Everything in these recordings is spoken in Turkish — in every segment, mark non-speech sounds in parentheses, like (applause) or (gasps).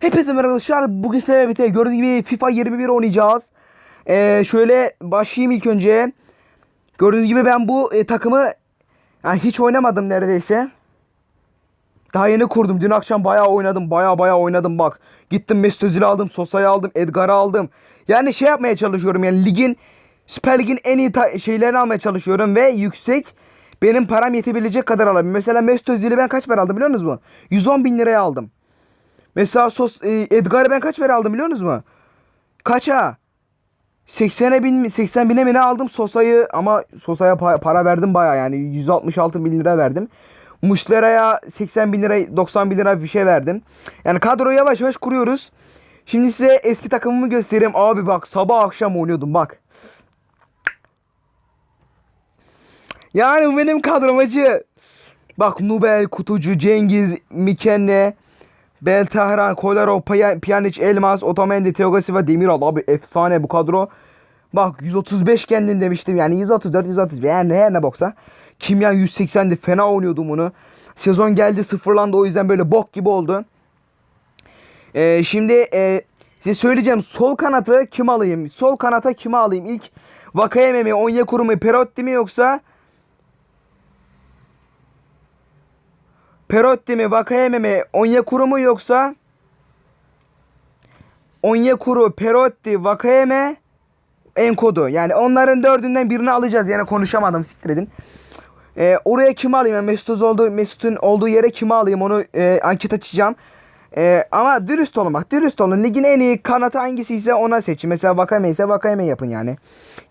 Hepinize merhaba arkadaşlar. Bugün sizlerle birlikte gördüğünüz gibi FIFA 21 oynayacağız. Ee, şöyle başlayayım ilk önce. Gördüğünüz gibi ben bu e, takımı yani hiç oynamadım neredeyse. Daha yeni kurdum. Dün akşam bayağı oynadım. Bayağı bayağı oynadım bak. Gittim Mesut Özil'i aldım. Sosa'yı aldım. Edgar'ı aldım. Yani şey yapmaya çalışıyorum. Yani ligin Süper Lig'in en iyi şeylerini almaya çalışıyorum. Ve yüksek benim param yetebilecek kadar alayım. Mesela Mesut Özil'i ben kaç para aldım biliyor musunuz mu? 110 bin liraya aldım. Mesela Sos, e, Edgar'ı ben kaç para aldım biliyor musunuz mu? Kaça? 80'e bin mi 80 bine mi ne aldım Sosa'yı ama Sosa'ya pa- para verdim baya yani 166 bin lira verdim. Muslera'ya 80 bin lira 90 bin lira bir şey verdim. Yani kadroyu yavaş yavaş kuruyoruz. Şimdi size eski takımımı göstereyim. Abi bak sabah akşam oynuyordum bak. Yani benim kadrom acı. Bak Nubel, Kutucu, Cengiz, Mikenne, Beltahran, Kolarov, Pjanic, Elmas, Otamendi, Thiago Silva, Demiral. Abi efsane bu kadro. Bak 135 kendim demiştim. Yani 134, 135 yani her ne boksa. Kimya 180'di. Fena oynuyordum bunu. Sezon geldi sıfırlandı o yüzden böyle bok gibi oldu. Ee, şimdi e, size söyleyeceğim sol kanatı kim alayım? Sol kanata kimi alayım? İlk Vakayeme mi, Onyekuru mu, Perotti mi yoksa Perotti mi, Vakayeme mi, Onyekuru mu yoksa Onyekuru, Perotti, Vakayeme, Enkodu. Yani onların dördünden birini alacağız. Yani konuşamadım siktir edin. Ee, oraya kimi alayım? Yani Mesut Özil olduğu, Mesut'un olduğu yere kimi alayım? Onu e, anket açacağım. Ee, ama dürüst olun bak. Dürüst olun. Ligin en iyi kanatı hangisi ise ona seçin. Mesela Vakayeme ise Vakayeme yapın yani.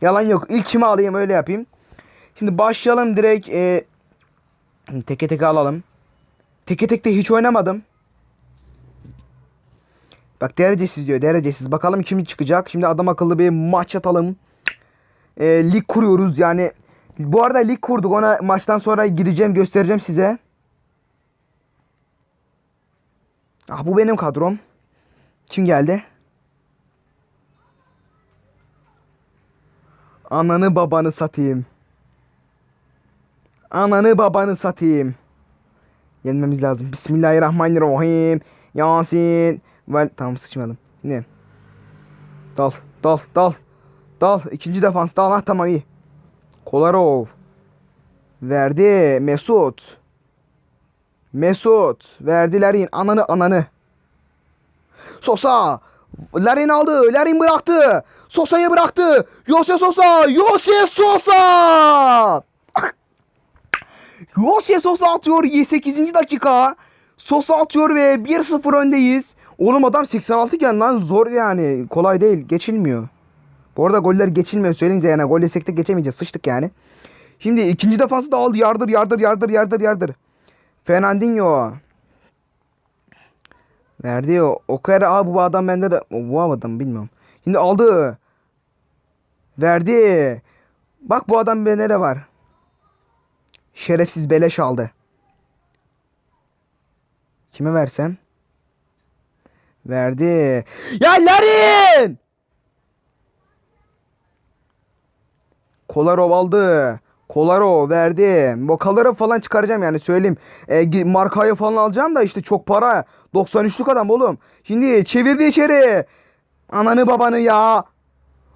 Yalan yok. İlk kimi alayım öyle yapayım. Şimdi başlayalım direkt. E, teke teke alalım. Teke tek de hiç oynamadım. Bak derecesiz diyor derecesiz. Bakalım kim çıkacak. Şimdi adam akıllı bir maç atalım. Ee, lig kuruyoruz yani. Bu arada lig kurduk. Ona maçtan sonra gideceğim göstereceğim size. Ah bu benim kadrom. Kim geldi? Ananı babanı satayım. Ananı babanı satayım. Yenmemiz lazım. Bismillahirrahmanirrahim. Yasin. Vel tamam sıçmadım. Ne? Dal, dal, dal. Dal. İkinci defans. Dal. Ha tamam iyi. Kolarov. Verdi. Mesut. Mesut. Verdi Larin. Ananı ananı. Sosa. Larin aldı. Larin bıraktı. Sosa'yı bıraktı. Yose Sosa. Yose Sosa. Yose Sosa atıyor 8. dakika. Sosa atıyor ve 1-0 öndeyiz. Oğlum adam 86 iken lan zor yani. Kolay değil. Geçilmiyor. Bu arada goller geçilmiyor. Söyleyeyim size yani. Gol yesek de geçemeyeceğiz. Sıçtık yani. Şimdi ikinci defansı da aldı. Yardır yardır yardır yardır yardır. Fernandinho. Verdi o. O kadar abi bu adam bende de. Bu adam bilmiyorum. Şimdi aldı. Verdi. Bak bu adam bende de var. Şerefsiz beleş aldı. Kime versem? Verdi. Ya Larin! Kolarov aldı. Kolarov verdi. Bu Kolarov falan çıkaracağım yani söyleyeyim. E, markayı falan alacağım da işte çok para. 93'lük adam oğlum. Şimdi çevirdi içeri. Ananı babanı ya.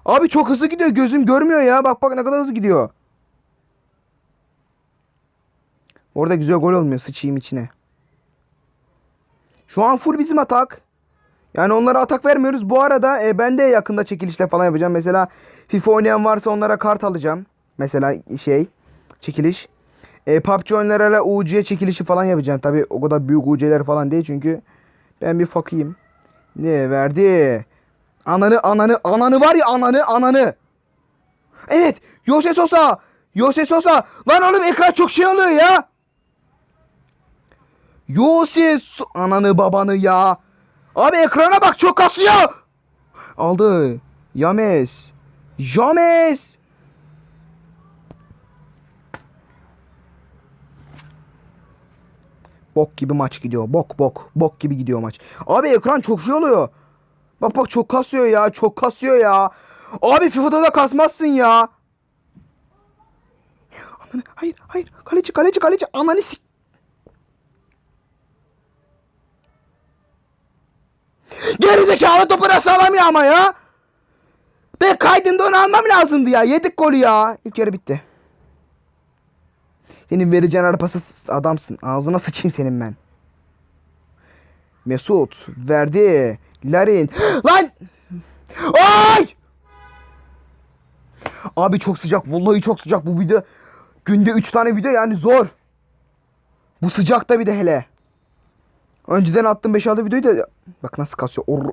Abi çok hızlı gidiyor. Gözüm görmüyor ya. Bak bak ne kadar hızlı gidiyor. Orada güzel gol olmuyor. Sıçayım içine. Şu an full bizim atak. Yani onlara atak vermiyoruz. Bu arada e, ben de yakında çekilişle falan yapacağım. Mesela FIFA oynayan varsa onlara kart alacağım. Mesela şey çekiliş. E, PUBG oyunlarıyla UC çekilişi falan yapacağım. Tabi o kadar büyük UC'ler falan değil çünkü ben bir fakıyım. Ne verdi? Ananı ananı ananı var ya ananı ananı. Evet Yose Sosa. Yose Sosa. Lan oğlum ekran çok şey oluyor ya. So- ananı babanı ya. Abi ekrana bak çok kasıyor. Aldı. Yames. James. Bok gibi maç gidiyor. Bok bok. Bok gibi gidiyor maç. Abi ekran çok şey oluyor. Bak bak çok kasıyor ya. Çok kasıyor ya. Abi FIFA'da da kasmazsın ya. Hayır hayır. Kaleci kaleci kaleci. Ananı sik. Gerizekalı topu nasıl alamıyor ama ya. Ben kaydımda onu almam lazımdı ya. Yedik golü ya. İlk yarı bitti. Senin vereceğin arpası adamsın. Ağzına sıçayım senin ben. Mesut verdi. Larin. (gasps) Lan! Ay! Abi çok sıcak. Vallahi çok sıcak bu video. Günde 3 tane video yani zor. Bu sıcakta bir de hele. Önceden attım 5-6 videoyu da bak nasıl kasıyor. Or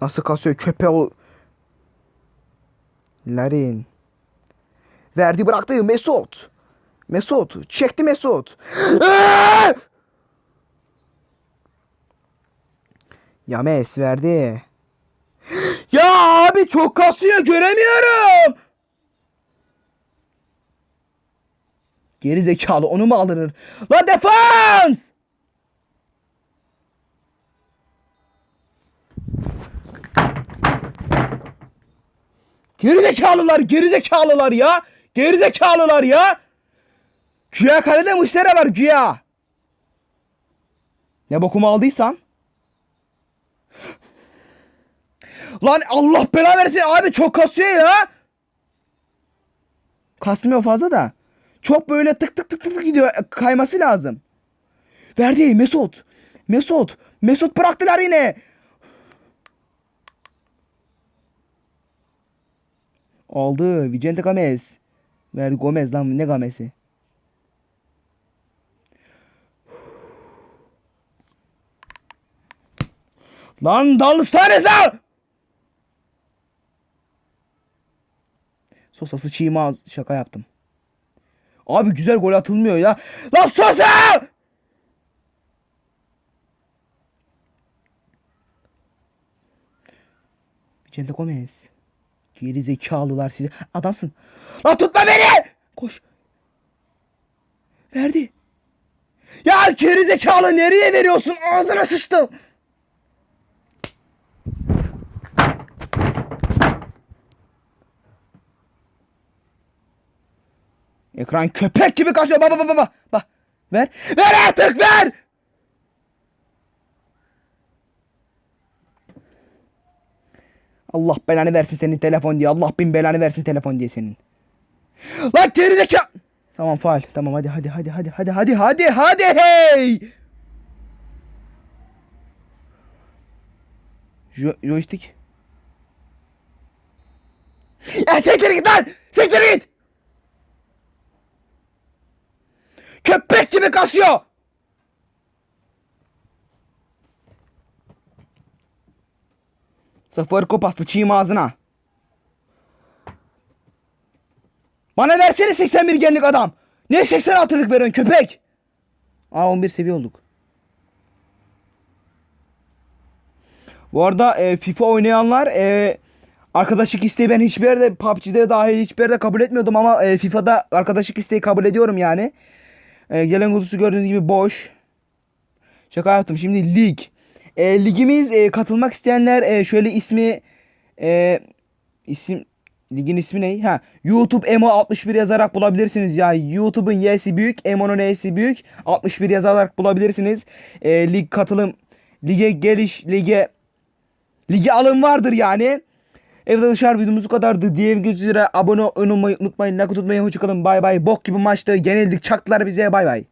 nasıl kasıyor köpe ol. Larin. Verdi bıraktı Mesut. Mesut. Çekti Mesut. (gasps) Yames verdi. (gasps) Ya abi çok kasıyor göremiyorum. Geri zekalı onu mu alınır? La defans! Geri zekalılar, geri zekalılar ya. Geri zekalılar ya. Güya kalede müşteri var güya. Ne bokumu aldıysam. Lan Allah bela versin abi çok kasıyor ya. Kasmıyor fazla da. Çok böyle tık tık tık tık gidiyor. Kayması lazım. Verdi Mesut. Mesut. Mesut bıraktılar yine. Aldı. Vicente Gomez. Verdi Gomez lan ne Gomez'i? Lan dalsanıza! Sosası çiğme ağız. Şaka yaptım. Abi güzel gol atılmıyor ya. Lan Sosa! Vicente Gomez. Geri zekalılar size. Adamsın. Lan tutma beni! Koş. Verdi. Ya geri zekalı nereye veriyorsun? Ağzına sıçtım. Ekran köpek gibi kasıyor. Baba baba baba. Bak. Ver. Ver artık ver. Allah belanı versin senin telefon diye. Allah bin belanı versin telefon diye senin. Lan gerizekalı. Tamam faal. Tamam hadi hadi hadi hadi hadi hadi hadi hadi hey. Jo joystick. Ya siktir git lan. Siktir git. Köpek gibi kasıyor. Sıfır kupa sıçayım ağzına. Bana versene 81 genlik adam. Ne 86'lık veriyorsun köpek? Aa 11 seviye olduk. Bu arada e, FIFA oynayanlar e, arkadaşlık isteği ben hiçbir yerde PUBG'de dahil hiçbir yerde kabul etmiyordum ama e, FIFA'da arkadaşlık isteği kabul ediyorum yani. E, gelen kutusu gördüğünüz gibi boş. Şaka yaptım. Şimdi lig. E, ligimiz e, katılmak isteyenler e, şöyle ismi e, isim ligin ismi ne? Ha, YouTube Emo 61 yazarak bulabilirsiniz ya. YouTube'un Y'si büyük, Emo'nun E'si büyük. 61 yazarak bulabilirsiniz. E, lig katılım lige geliş lige lige alım vardır yani. Evet dışarı videomuz bu kadardı. Diğer üzere abone olmayı unutmayın. Like tutmayı hoşçakalın. Bay bay. Bok gibi maçtı. Yenildik. Çaktılar bize. Bay bay.